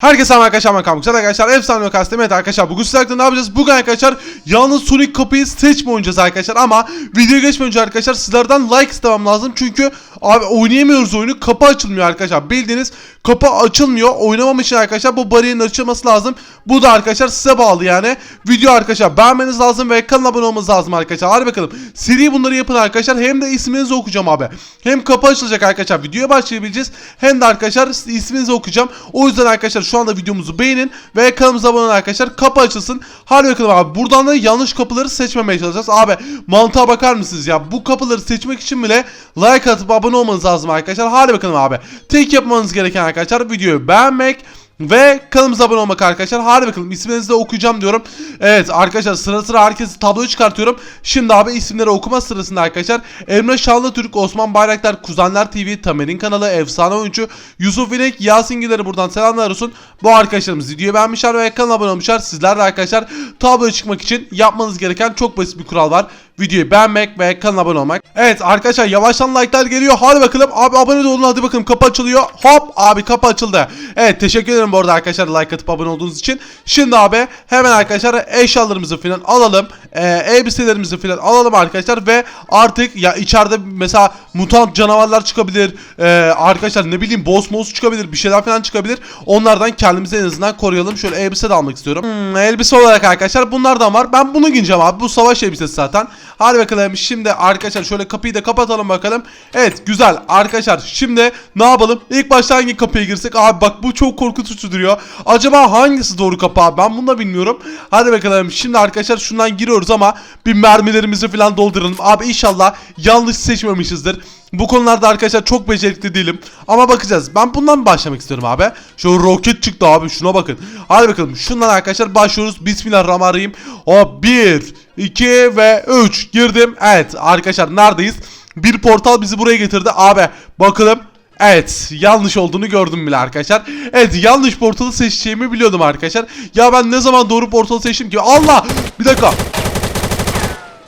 Herkese merhaba arkadaşlar ben Kamuk. arkadaşlar efsane yok aslında evet arkadaşlar bugün sizlerle ne yapacağız? Bugün arkadaşlar yalnız Sonic kapıyı seçme oynayacağız arkadaşlar? Ama videoya geçmeden önce arkadaşlar sizlerden like istemem lazım. Çünkü abi oynayamıyoruz oyunu. Kapı açılmıyor arkadaşlar. Bildiğiniz kapı açılmıyor. Oynamam için arkadaşlar bu bariyerin açılması lazım. Bu da arkadaşlar size bağlı yani. Video arkadaşlar beğenmeniz lazım ve kanala abone olmanız lazım arkadaşlar. Hadi bakalım. Seri bunları yapın arkadaşlar. Hem de isminizi okuyacağım abi. Hem kapı açılacak arkadaşlar. Videoya başlayabileceğiz. Hem de arkadaşlar isminizi okuyacağım. O yüzden arkadaşlar şu anda videomuzu beğenin ve kanalımıza abone olun arkadaşlar. Kapı açılsın. Hadi bakalım abi buradan da yanlış kapıları seçmemeye çalışacağız. Abi mantığa bakar mısınız ya? Bu kapıları seçmek için bile like atıp abone olmanız lazım arkadaşlar. Hadi bakalım abi. Tek yapmanız gereken arkadaşlar videoyu beğenmek ve kanalımıza abone olmak arkadaşlar. Hadi bakalım isminizi de okuyacağım diyorum. Evet arkadaşlar sıra sıra herkesi tabloyu çıkartıyorum. Şimdi abi isimleri okuma sırasında arkadaşlar. Emre Şanlı Türk, Osman Bayraktar, Kuzenler TV, Tamer'in kanalı, Efsane Oyuncu, Yusuf İnek, Yasin Güler'e buradan selamlar olsun. Bu arkadaşlarımız videoyu beğenmişler ve kanala abone olmuşlar. Sizler de arkadaşlar tabloya çıkmak için yapmanız gereken çok basit bir kural var. Videoyu beğenmek ve kanala abone olmak. Evet arkadaşlar yavaştan like'lar geliyor. Hadi bakalım. Abi abone olun hadi bakalım. Kapı açılıyor. Hop abi kapı açıldı. Evet teşekkür ederim bu arada arkadaşlar like atıp abone olduğunuz için. Şimdi abi hemen arkadaşlar eşyalarımızı falan alalım. Ee, elbiselerimizi falan alalım arkadaşlar ve artık ya içeride mesela mutant canavarlar çıkabilir. Ee, arkadaşlar ne bileyim boss moss çıkabilir. Bir şeyler falan çıkabilir. Onlardan kendimizi en azından koruyalım. Şöyle elbise de almak istiyorum. Hmm, elbise olarak arkadaşlar bunlardan var. Ben bunu giyeceğim abi. Bu savaş elbisesi zaten. Hadi bakalım şimdi arkadaşlar şöyle kapıyı da kapatalım bakalım. Evet güzel arkadaşlar şimdi ne yapalım? İlk başta hangi kapıya girsek? Abi bak bu çok korkutucu duruyor. Acaba hangisi doğru kapı abi? Ben bunu da bilmiyorum. Hadi bakalım şimdi arkadaşlar şundan giriyoruz ama bir mermilerimizi falan dolduralım. Abi inşallah yanlış seçmemişizdir. Bu konularda arkadaşlar çok becerikli değilim. Ama bakacağız. Ben bundan başlamak istiyorum abi. Şu roket çıktı abi. Şuna bakın. Hadi bakalım. Şundan arkadaşlar başlıyoruz. Bismillahirrahmanirrahim. O 1, 2 ve 3 girdim. Evet arkadaşlar neredeyiz? Bir portal bizi buraya getirdi. Abi bakalım. Evet yanlış olduğunu gördüm bile arkadaşlar. Evet yanlış portalı seçeceğimi biliyordum arkadaşlar. Ya ben ne zaman doğru portalı seçtim ki? Allah! Bir dakika.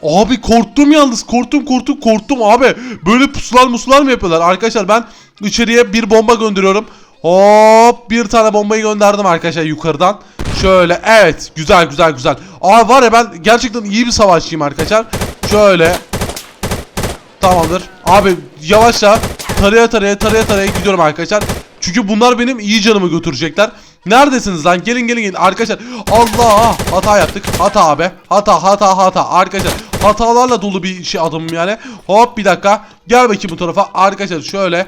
Abi korktum yalnız korktum korktum korktum abi. Böyle pusular musular mı yapıyorlar? Arkadaşlar ben içeriye bir bomba gönderiyorum. Hop bir tane bombayı gönderdim arkadaşlar yukarıdan. Şöyle evet güzel güzel güzel. Abi var ya ben gerçekten iyi bir savaşçıyım arkadaşlar. Şöyle. Tamamdır. Abi yavaşça taraya taraya taraya taraya gidiyorum arkadaşlar. Çünkü bunlar benim iyi canımı götürecekler. Neredesiniz lan? Gelin gelin gelin arkadaşlar. Allah hata yaptık. Hata abi. Hata hata hata. Arkadaşlar hatalarla dolu bir şey adamım yani. Hop bir dakika. Gel bakayım bu tarafa. Arkadaşlar şöyle.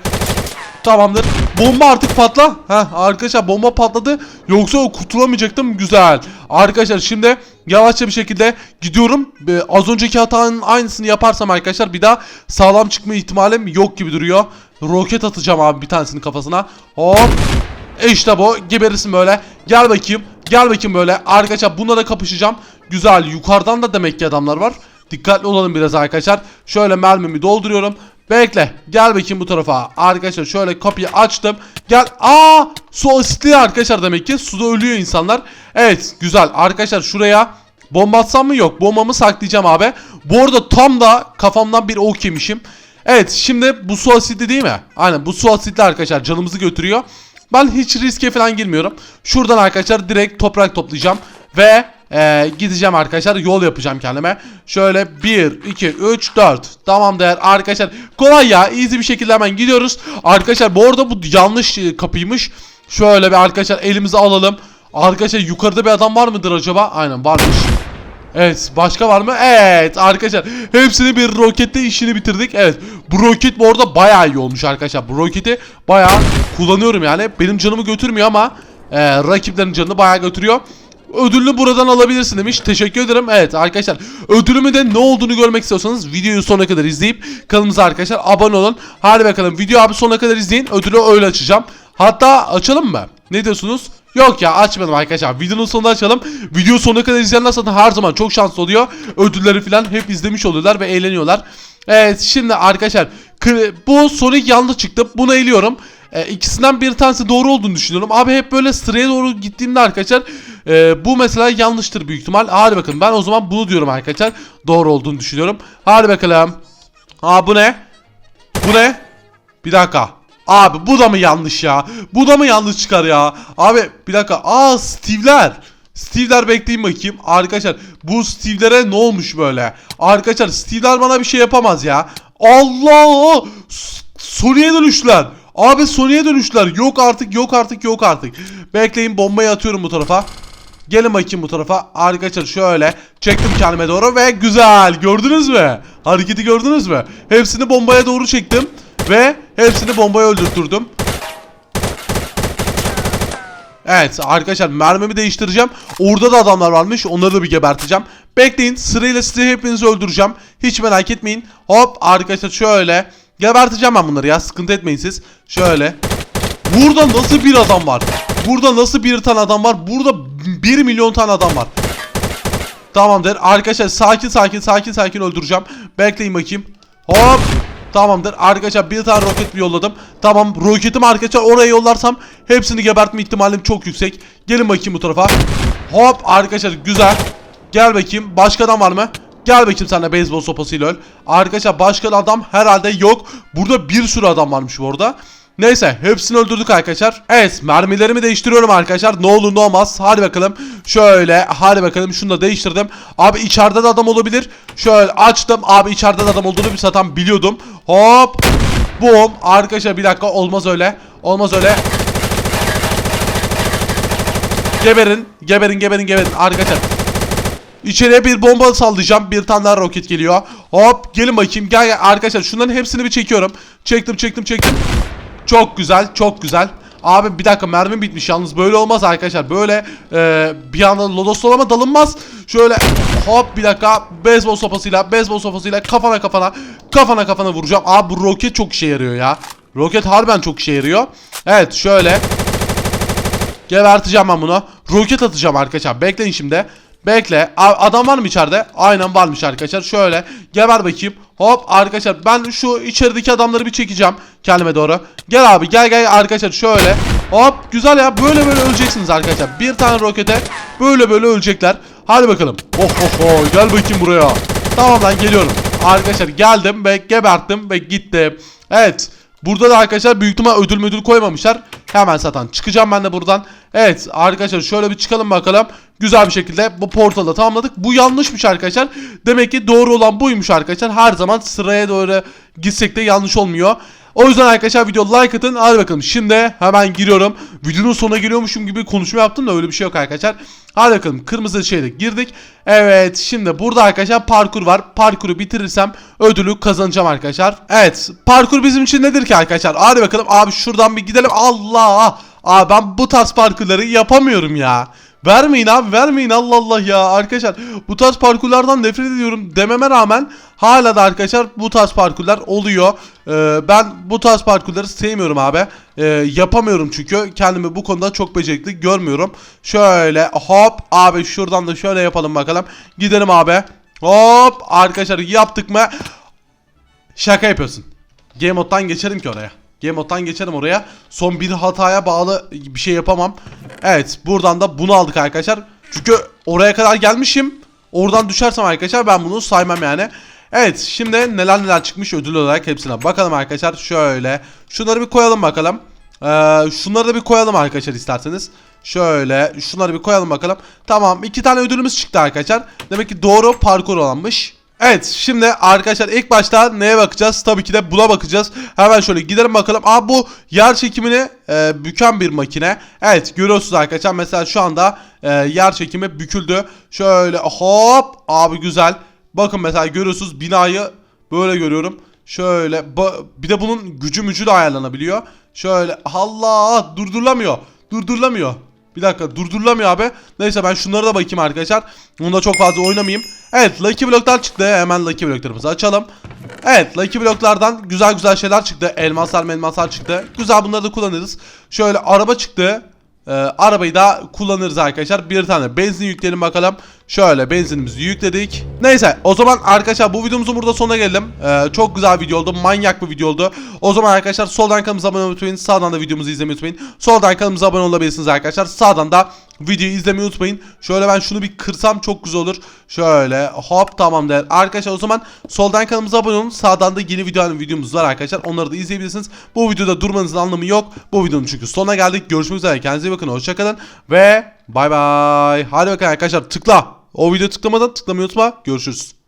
Tamamdır. Bomba artık patla. Heh arkadaşlar bomba patladı. Yoksa o kurtulamayacaktım. Güzel. Arkadaşlar şimdi yavaşça bir şekilde gidiyorum. Ee, az önceki hatanın aynısını yaparsam arkadaşlar bir daha sağlam çıkma ihtimalim yok gibi duruyor. Roket atacağım abi bir tanesinin kafasına. Hop. İşte bu. Geberirsin böyle. Gel bakayım. Gel bakayım böyle. Arkadaşlar bunlara kapışacağım. Güzel. Yukarıdan da demek ki adamlar var. Dikkatli olalım biraz arkadaşlar. Şöyle mermimi dolduruyorum. Bekle. Gel bakayım bu tarafa. Arkadaşlar şöyle kapıyı açtım. Gel. Aa! Su asitli arkadaşlar demek ki. Suda ölüyor insanlar. Evet. Güzel. Arkadaşlar şuraya bomba atsam mı? Yok. Bombamı saklayacağım abi. Bu arada tam da kafamdan bir ok yemişim. Evet. Şimdi bu su asitli değil mi? Aynen. Bu su asitli arkadaşlar. Canımızı götürüyor. Ben hiç riske falan girmiyorum. Şuradan arkadaşlar direkt toprak toplayacağım. Ve ee, gideceğim arkadaşlar yol yapacağım kendime. Şöyle 1, 2, 3, 4. Tamam değer arkadaşlar. Kolay ya easy bir şekilde hemen gidiyoruz. Arkadaşlar bu arada bu yanlış e, kapıymış. Şöyle bir arkadaşlar elimizi alalım. Arkadaşlar yukarıda bir adam var mıdır acaba? Aynen varmış. Evet başka var mı? Evet arkadaşlar hepsini bir rokette işini bitirdik. Evet bu roket bu arada bayağı iyi olmuş arkadaşlar. Bu roketi bayağı kullanıyorum yani. Benim canımı götürmüyor ama e, rakiplerin canını bayağı götürüyor. Ödülünü buradan alabilirsin demiş. Teşekkür ederim. Evet arkadaşlar ödülümü de ne olduğunu görmek istiyorsanız videoyu sonuna kadar izleyip kanalımıza arkadaşlar abone olun. Hadi bakalım video abi sonuna kadar izleyin. Ödülü öyle açacağım. Hatta açalım mı? Ne diyorsunuz? Yok ya açmadım arkadaşlar. Videonun sonunda açalım. Video sonuna kadar izleyenler zaten her zaman çok şanslı oluyor. Ödülleri falan hep izlemiş oluyorlar ve eğleniyorlar. Evet şimdi arkadaşlar bu Sonic yanlış çıktı. Bunu eliyorum. E, ikisinden bir tanesi doğru olduğunu düşünüyorum. Abi hep böyle sıraya doğru gittiğimde arkadaşlar e, bu mesela yanlıştır büyük ihtimal. Hadi bakın ben o zaman bunu diyorum arkadaşlar. Doğru olduğunu düşünüyorum. Hadi bakalım. Aa bu ne? Bu ne? Bir dakika. Abi bu da mı yanlış ya? Bu da mı yanlış çıkar ya? Abi bir dakika. Aa Steve'ler. Steve'ler bekleyin bakayım. Arkadaşlar bu Steve'lere ne olmuş böyle? Arkadaşlar Steve'ler bana bir şey yapamaz ya. Allah! Sony'e dönüştüler. Abi Sony'e dönüştüler. Yok artık yok artık yok artık. Bekleyin bombayı atıyorum bu tarafa. Gelin bakayım bu tarafa. Arkadaşlar şöyle çektim kendime doğru ve güzel. Gördünüz mü? Hareketi gördünüz mü? Hepsini bombaya doğru çektim ve hepsini bombaya öldürttürdüm. Evet arkadaşlar mermimi değiştireceğim. Orada da adamlar varmış. Onları da bir geberteceğim. Bekleyin sırayla sizi hepinizi öldüreceğim. Hiç merak etmeyin. Hop arkadaşlar şöyle. Geberteceğim ben bunları ya. Sıkıntı etmeyin siz. Şöyle. Burada nasıl bir adam var? Burada nasıl bir tane adam var? Burada 1 milyon tane adam var. Tamamdır. Arkadaşlar sakin sakin sakin sakin öldüreceğim. Bekleyin bakayım. Hop. Tamamdır. Arkadaşlar bir tane roket bir yolladım. Tamam roketim arkadaşlar oraya yollarsam hepsini gebertme ihtimalim çok yüksek. Gelin bakayım bu tarafa. Hop arkadaşlar güzel. Gel bakayım. Başka adam var mı? Gel bakayım sen de beyzbol sopasıyla öl. Arkadaşlar başka adam herhalde yok. Burada bir sürü adam varmış bu arada. Neyse hepsini öldürdük arkadaşlar. Evet mermilerimi değiştiriyorum arkadaşlar. Ne olur ne olmaz. Hadi bakalım. Şöyle hadi bakalım şunu da değiştirdim. Abi içeride de adam olabilir. Şöyle açtım. Abi içeride de adam olduğunu bir zaten biliyordum. Hop. Boom. Arkadaşlar bir dakika olmaz öyle. Olmaz öyle. Geberin. Geberin geberin geberin. Arkadaşlar. İçeriye bir bomba sallayacağım. Bir tane daha roket geliyor. Hop gelin bakayım. Gel gel arkadaşlar şunların hepsini bir çekiyorum. Çektim çektim çektim. Çok güzel çok güzel. Abi bir dakika mermim bitmiş yalnız böyle olmaz arkadaşlar. Böyle e, bir anda lodoslama dalınmaz. Şöyle hop bir dakika beyzbol sopasıyla beyzbol sopasıyla kafana kafana kafana kafana vuracağım. Abi bu roket çok işe yarıyor ya. Roket harbiden çok işe yarıyor. Evet şöyle Geberteceğim ben bunu. Roket atacağım arkadaşlar. Bekleyin şimdi. Bekle. A- adam var mı içeride? Aynen varmış arkadaşlar. Şöyle geber bakayım. Hop arkadaşlar ben şu içerideki adamları bir çekeceğim kendime doğru. Gel abi gel gel arkadaşlar şöyle. Hop güzel ya böyle böyle öleceksiniz arkadaşlar. Bir tane rokete böyle böyle ölecekler. Hadi bakalım. Oh oh oh gel bakayım buraya. Tamam lan geliyorum. Arkadaşlar geldim ve geberttim ve gittim. Evet. Burada da arkadaşlar büyük ihtimal ödül müdül koymamışlar. Hemen zaten çıkacağım ben de buradan. Evet arkadaşlar şöyle bir çıkalım bakalım. Güzel bir şekilde bu portalı tamamladık. Bu yanlışmış arkadaşlar. Demek ki doğru olan buymuş arkadaşlar. Her zaman sıraya doğru gitsek de yanlış olmuyor. O yüzden arkadaşlar video like atın. Hadi bakalım şimdi hemen giriyorum. Videonun sonuna giriyormuşum gibi konuşma yaptım da öyle bir şey yok arkadaşlar. Hadi bakalım kırmızı şeyde girdik. Evet şimdi burada arkadaşlar parkur var. Parkuru bitirirsem ödülü kazanacağım arkadaşlar. Evet parkur bizim için nedir ki arkadaşlar? Hadi bakalım abi şuradan bir gidelim. Allah! Abi ben bu tarz parkurları yapamıyorum ya. Vermeyin abi vermeyin. Allah Allah ya. Arkadaşlar bu tarz parkurlardan nefret ediyorum dememe rağmen hala da arkadaşlar bu tarz parkurlar oluyor. Ee, ben bu tarz parkurları sevmiyorum abi. Ee, yapamıyorum çünkü. Kendimi bu konuda çok becerikli görmüyorum. Şöyle hop abi şuradan da şöyle yapalım bakalım. Gidelim abi. Hop arkadaşlar yaptık mı? Şaka yapıyorsun. Game mode'dan geçerim ki oraya Game mode'dan geçerim oraya. Son bir hataya bağlı bir şey yapamam. Evet buradan da bunu aldık arkadaşlar. Çünkü oraya kadar gelmişim. Oradan düşersem arkadaşlar ben bunu saymam yani. Evet şimdi neler neler çıkmış ödül olarak hepsine bakalım arkadaşlar. Şöyle şunları bir koyalım bakalım. Ee, şunları da bir koyalım arkadaşlar isterseniz. Şöyle şunları bir koyalım bakalım. Tamam iki tane ödülümüz çıktı arkadaşlar. Demek ki doğru parkur olanmış. Evet şimdi arkadaşlar ilk başta neye bakacağız? Tabii ki de buna bakacağız. Hemen şöyle gidelim bakalım. Aa bu yer çekimini e, büken bir makine. Evet görüyorsunuz arkadaşlar. Mesela şu anda e, yer çekimi büküldü. Şöyle hop abi güzel. Bakın mesela görüyorsunuz binayı böyle görüyorum. Şöyle bir de bunun gücü mücü de ayarlanabiliyor. Şöyle Allah durdurulamıyor. Durdurulamıyor. Bir dakika durdurulamıyor abi. Neyse ben şunlara da bakayım arkadaşlar. Onda çok fazla oynamayayım. Evet Lucky Block'lar çıktı. Hemen Lucky Block'larımızı açalım. Evet Lucky Block'lardan güzel güzel şeyler çıktı. Elmaslar elmaslar çıktı. Güzel bunları da kullanırız. Şöyle araba çıktı. Ee, arabayı da kullanırız arkadaşlar. Bir tane benzin yükleyelim bakalım. Şöyle benzinimizi yükledik. Neyse o zaman arkadaşlar bu videomuzun burada sonuna geldim. Ee, çok güzel video oldu. Manyak bir video oldu. O zaman arkadaşlar soldan kanalımıza abone olmayı unutmayın. Sağdan da videomuzu izlemeyi unutmayın. Soldan kanalımıza abone olabilirsiniz arkadaşlar. Sağdan da videoyu izlemeyi unutmayın. Şöyle ben şunu bir kırsam çok güzel olur. Şöyle hop tamam der. Arkadaşlar o zaman soldan kanalımıza abone olun. Sağdan da yeni video videomuz var arkadaşlar. Onları da izleyebilirsiniz. Bu videoda durmanızın anlamı yok. Bu videonun çünkü sonuna geldik. Görüşmek üzere. Kendinize iyi bakın. Hoşçakalın. Ve bay bay. Hadi bakalım arkadaşlar tıkla. O video tıklamadan tıklamayı unutma. Görüşürüz.